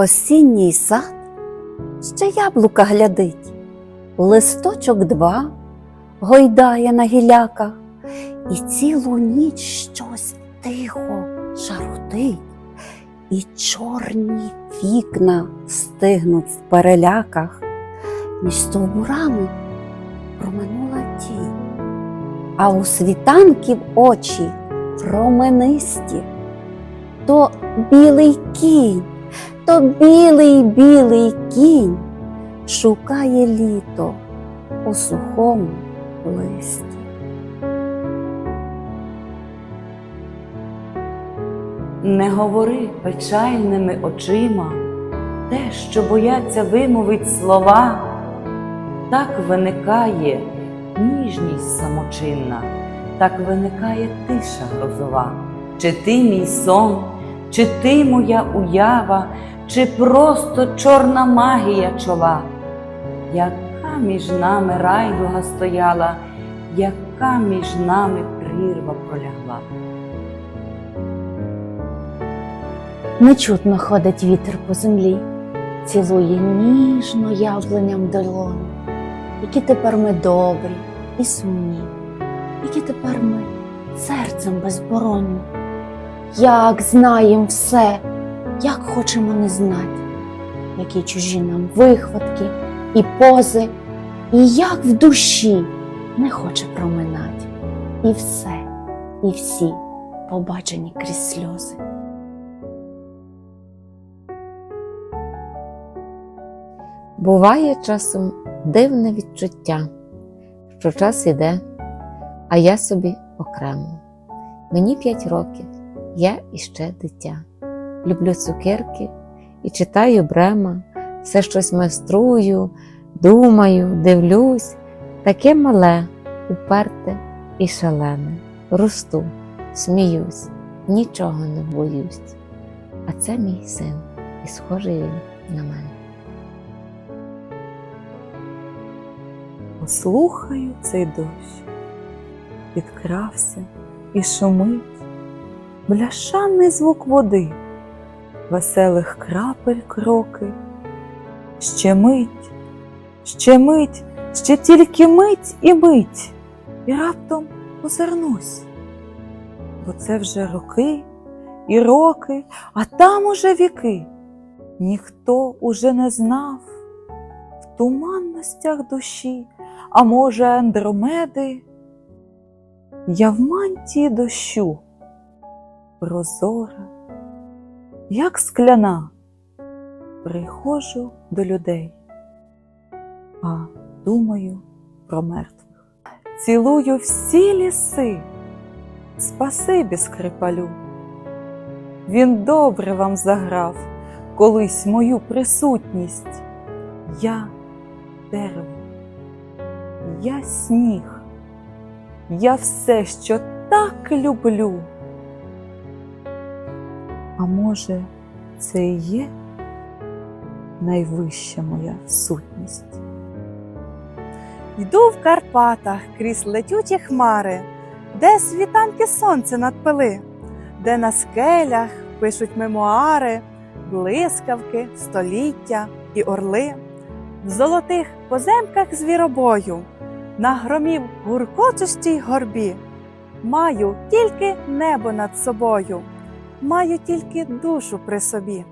осінній сад, ще яблука глядить, листочок два гойдає на гіляках, і цілу ніч щось тихо шарудить, і чорні вікна стигнуть в переляках, між стовбурами проминула тінь, а у світанків очі променисті, то білий кінь, то білий білий кінь шукає літо у сухому листі. Не говори печальними очима те, що бояться вимовить слова, так виникає ніжність самочинна, так виникає тиша грозова. Чи ти мій сон, чи ти моя уява, чи просто чорна магія чола, яка між нами райдуга стояла, яка між нами прірва пролягла. Нечутно ходить вітер по землі, цілує ніжно яблуням долону. Які тепер ми добрі і сумні, які тепер ми серцем безборонні. Як знаєм все, як хочемо не знати, які чужі нам вихватки і пози, і як в душі не хоче проминати. І все, і всі побачені крізь сльози. Буває часом дивне відчуття, що час іде, а я собі окремо. Мені п'ять років, я іще дитя. Люблю цукерки і читаю брема, все щось майструю, думаю, дивлюсь, таке мале, уперте і шалене. Росту, сміюсь, нічого не боюсь. А це мій син, і схожий він на мене. Послухаю цей дощ, підкрався і шумить, бляшаний звук води, веселих крапель кроки. Ще мить, ще мить, ще тільки мить і мить, і раптом озирнусь, бо це вже роки і роки, а там уже віки. Ніхто уже не знав в туманностях душі а може, Андромеди? Я в мантії дощу, прозора, як скляна, приходжу до людей, а думаю про мертвих. Цілую всі ліси, спасибі скрипалю. Він добре вам заграв колись мою присутність. Я дерево. Я сніг, я все, що так люблю. А може, це і є найвища моя сутність? Йду в Карпатах крізь летючі хмари, де світанки сонце надпили, де на скелях пишуть мемуари, блискавки, століття і орли, в золотих поземках звіробою, на громів гуркочущій горбі. Маю тільки небо над собою, маю тільки душу при собі.